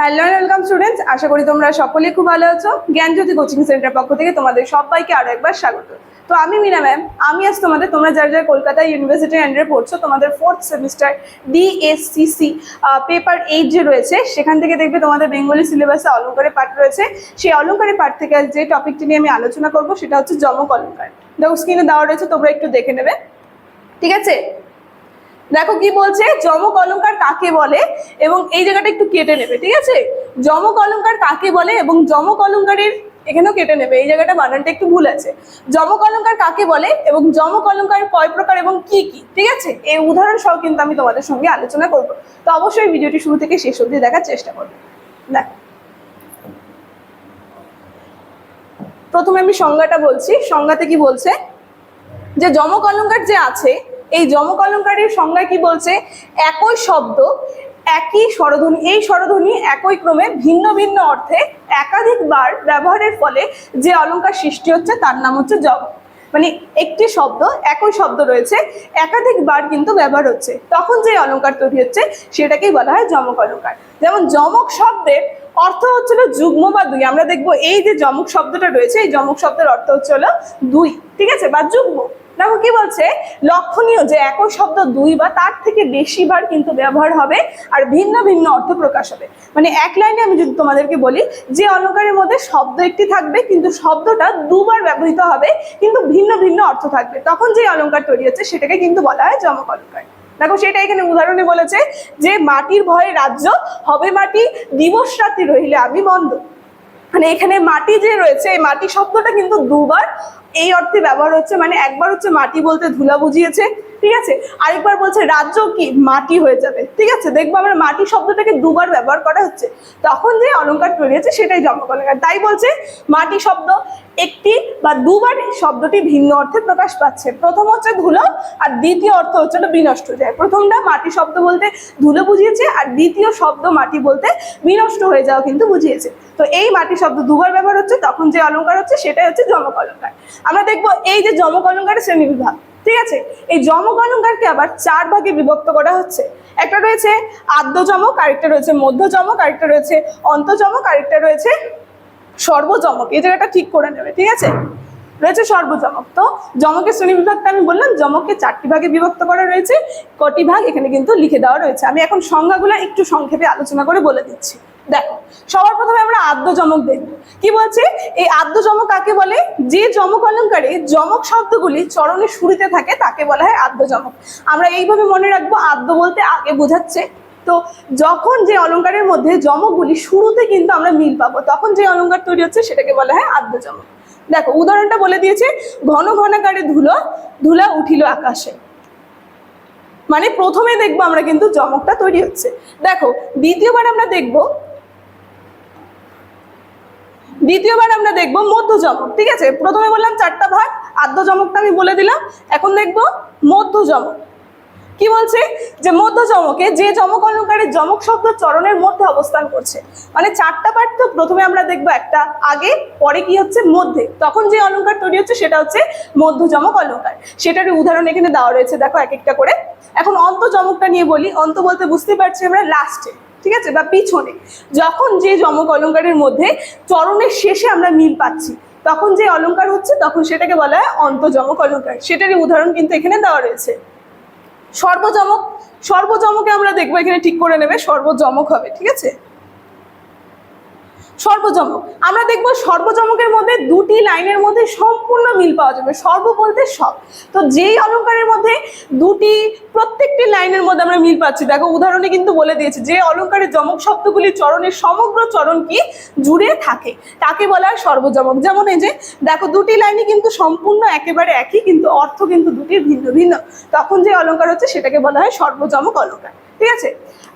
Hello welcome students আশা করি তোমরা সকলেই খুব ভালো আছো। জ্ঞানজ্যোতি কোচিং সেন্টার পক্ষ থেকে তোমাদের সবাইকে আরও একবার স্বাগত। তো আমি মিনা ম্যাম আমি আজ তোমাদের, তোমরা যারা যারা কলকাতা ইউনিভার্সিটি আন্ডারে পড়ছো, তোমাদের fourth semester DSCC paper eight যে রয়েছে, সেখান থেকে দেখবে তোমাদের বেঙ্গলি সিলেবাসে অলঙ্কারের পাঠ রয়েছে। সেই অলঙ্কারের পাঠ থেকে আজ যে টপিকটি নিয়ে আমি আলোচনা করব, সেটা হচ্ছে জমক অলঙ্কার। দেখো স্ক্রিনে দেওয়া রয়েছে, তোমরা একটু দেখে নেবে। ঠিক আছে? দেখো কি বলছে? যমক অলঙ্কার কাকে বলে? এবং এই জায়গাটা একটু কেটে নেবে, ঠিক আছে? যমক অলঙ্কার কাকে বলে এবং যমক অলঙ্কারের এখানেও কেটে নেবে, এই জায়গাটা বানানটা একটু ভুল আছে। যমক অলঙ্কার কাকে বলে এবং যমক অলঙ্কার কয় প্রকার এবং কি কি, ঠিক আছে? এই উদাহরণ সহ কিন্তু আমি তোমাদের সঙ্গে আলোচনা করব। তো অবশ্যই ভিডিওটি শুরু থেকে শেষ অবধি দেখার চেষ্টা করবে। দেখো। প্রথমে আমি সংজ্ঞাটা বলছি। সংজ্ঞাতে কি বলছে? যে যমক অলঙ্কার যে আছে এই যমক অলংকারের সংজ্ঞা কি বলছে? একই শব্দ, একই স্বরধ্বনি, এই স্বরধ্বনি একই ক্রমে ভিন্ন ভিন্ন অর্থে একাধিকবার ব্যবহারের ফলে যে অলংকার সৃষ্টি হচ্ছে তার নাম হচ্ছে যমক মানে একটি শব্দ, একই শব্দ রয়েছে, একাধিকবার কিন্তু ব্যবহার হচ্ছে। তখন যে অলংকার তৈরি হচ্ছে সেটাকেই বলা হয় যমক অলংকার যেমন যমক শব্দের অর্থ হচ্ছিল যুগ্ম বা দুই। আমরা দেখব এই যে যমক শব্দটা রয়েছে, এই যমক শব্দের অর্থ হচ্ছে হলো দুই। ঠিক আছে? বা যুগ্ম। দেখো কি বলছে? লক্ষণীয় যে একই শব্দ দুই বা তার থেকে বেশিবার কিন্তু ব্যবহার হবে আর ভিন্ন ভিন্ন অর্থ প্রকাশ হবে। মানে এক লাইনে আমি যদি তোমাদেরকে বলি, যে অলঙ্কারের মধ্যে শব্দ একটি থাকবে, কিন্তু শব্দটা দুবার ব্যবহৃত হবে, কিন্তু ভিন্ন ভিন্ন অর্থ থাকবে। তখন যে অলঙ্কার তৈরি হচ্ছে, সেটাকে কিন্তু বলা হয় যমক অলঙ্কার। দেখো, সেটা এখানে উদাহরণে বলেছে যে, মাটির ভয়ে রাজ্য, হবে মাটি, দিবস রাত্রি রহিলে আমি বন্ধ। মানে এখানে মাটি যে রয়েছে, এই মাটি শব্দটা কিন্তু দুবার এই অর্থে ব্যবহার হচ্ছে। মানে একবার হচ্ছে মাটি বলতে ধুলা বুঝিয়েছে ঠিক আছে? আরেকবার বলছে, রাজ্য কি? মাটি হয়ে যাবে। ঠিক আছে? দেখব আমরা মাটি শব্দটাকে দুবার ব্যবহার করা হচ্ছে। তখন যে অলংকার তৈরি হচ্ছে সেটাই জমক অলঙ্কার তাই বলছে, মাটি শব্দ একটি বা দুবার শব্দটি ভিন্ন অর্থে প্রকাশ পাচ্ছে। প্রথম হচ্ছে ধুলো আর দ্বিতীয় অর্থ হচ্ছে ওটা বিনষ্ট হয়ে যায় প্রথমটা মাটি শব্দ বলতে ধুলো বুঝিয়েছে আর দ্বিতীয় শব্দ মাটি বলতে বিনষ্ট হয়ে যাওয়া কিন্তু বুঝিয়েছে। তো এই মাটি শব্দ দুবার ব্যবহার হচ্ছে, তখন যে অলঙ্কার হচ্ছে, সেটাই হচ্ছে জমক অলংকার আমরা দেখব এই যে জমক অলংকারের শ্রেণি বিভাগ ঠিক আছে? এই যমক অলঙ্কারকে আবার চার ভাগে বিভক্ত করা হচ্ছে। একটা রয়েছে আদ্য যমক আরেকটা রয়েছে মধ্য যমক আরেকটা রয়েছে অন্তযমক, আরেকটা রয়েছে সর্বজমক এই জায়গাটা ঠিক করে নেবে, ঠিক আছে? রয়েছে সর্বজমক তো জমকের শ্রেণি আমি বললাম, যমককে চারটি ভাগে বিভক্ত করা রয়েছে। কটি ভাগ এখানে কিন্তু লিখে দেওয়া রয়েছে। আমি এখন সংজ্ঞাগুলো একটু সংক্ষেপে আলোচনা করে বলে দিচ্ছি। দেখো, সবার প্রথমে আমরা আদ্য যমক দেখব। কি বলছে? এই আদ্য যমক কাকে বলে? যে যমক অলঙ্কারে যমক শব্দগুলি চরণের শুরুতে থাকে, তাকে বলা হয় আদ্য যমক আমরা এইভাবে মনে রাখব, আদ্য বলতে আগে বোঝাচ্ছে। তো যখন যে অলঙ্কারের মধ্যে যমকগুলি শুরুতে কিন্তু আমরা মিল পাবো, তখন যে অলঙ্কার তৈরি হচ্ছে সেটাকে বলা হয় আদ্যজমক দেখো, উদাহরণটা বলে দিয়েছে, ঘন ঘনাকারে ধুলো, ধুলা উঠিল আকাশে। মানে প্রথমে দেখব আমরা কিন্তু যমকটা তৈরি হচ্ছে। দেখো, দ্বিতীয়বার আমরা দেখব দ্বিতীয়বার আমরা দেখব মধ্য যমক ঠিক আছে? প্রথমে বললাম চারটা ভাগ আদ্য যমকটা আমি বলে দিলাম। এখন দেখব মধ্য যমক কি বলছে? যে মধ্য যমকে যে যমক অলঙ্কারের জমক শব্দ চরণের মধ্যে অবস্থান করছে। মানে চারটা পার্ট তো প্রথমে আমরা দেখব একটা আগে, পরে কি হচ্ছে? মধ্যে। তখন যে অলঙ্কার তৈরি হচ্ছে সেটা হচ্ছে মধ্য যমক অলঙ্কার। সেটারই উদাহরণ এখানে দেওয়া রয়েছে, দেখো এক একটা করে। এখন অন্ত যমকটা নিয়ে বলি। অন্ত বলতে বুঝতে পারছি আমরা লাস্টে ঠিক আছে? বা পিছনে। যখন যে যমক অলঙ্কারের মধ্যে চরণের শেষে আমরা মিল পাচ্ছি, তখন যে অলঙ্কার হচ্ছে, তখন সেটাকে বলা হয় অন্তজমক অলঙ্কার। সেটারই উদাহরণ কিন্তু এখানে দেওয়া রয়েছে। সর্বজমক সর্বজমকে আমরা দেখব, এখানে ঠিক করে নেবে সর্বজমক হবে, ঠিক আছে? সর্বযমক আমরা দেখব সর্বজমকের মধ্যে দুটি লাইনের মধ্যে সম্পূর্ণ মিল পাওয়া যাবে, সর্ব বলতে সব। তো যেই অলঙ্কারের মধ্যে দুটি, প্রত্যেকটি লাইনের মধ্যে আমরা মিল পাচ্ছি, দেখো উদাহরণে কিন্তু বলে দিয়েছে, যে অলঙ্কারের জমক শব্দগুলি চরণের সমগ্র চরণ কি? জুড়ে থাকে। তাকে বলা হয় সর্বজমক। যেমন এই যে, দেখো দুটি লাইনই কিন্তু সম্পূর্ণ একেবারে একই, কিন্তু অর্থ কিন্তু দুটির ভিন্ন ভিন্ন। তখন যে অলঙ্কার হচ্ছে, সেটাকে বলা হয় সর্বজমক অলঙ্কার। ঠিক আছে?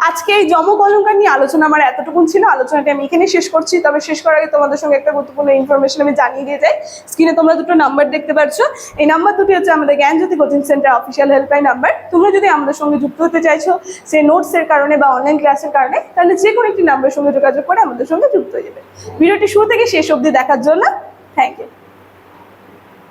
আজকে এই যমক অলঙ্কার নিয়ে আলোচনা আমার এতটুকুন ছিল। আলোচনাটি আমি এখানে শেষ করছি। তবে শেষ করার আগে তোমাদের সঙ্গে একটা গুরুত্বপূর্ণ ইনফরমেশন আমি জানিয়ে দিয়ে যাই। স্ক্রিনে তোমরা দুটো নাম্বার দেখতে পাচ্ছ এই নাম্বার দুটি হচ্ছে আমাদের Gyanjyoti coaching centre official helpline number তোমরা যদি আমাদের সঙ্গে যুক্ত হতে চাইছো, সে নোটসের কারণে বা অনলাইন ক্লাসের কারণে, তাহলে যে কোনো একটি নাম্বারের সঙ্গে যোগাযোগ করে আমাদের সঙ্গে যুক্ত হয়ে যাবে। ভিডিওটি শুরু থেকে শেষ অবধি দেখার জন্য থ্যাংক ইউ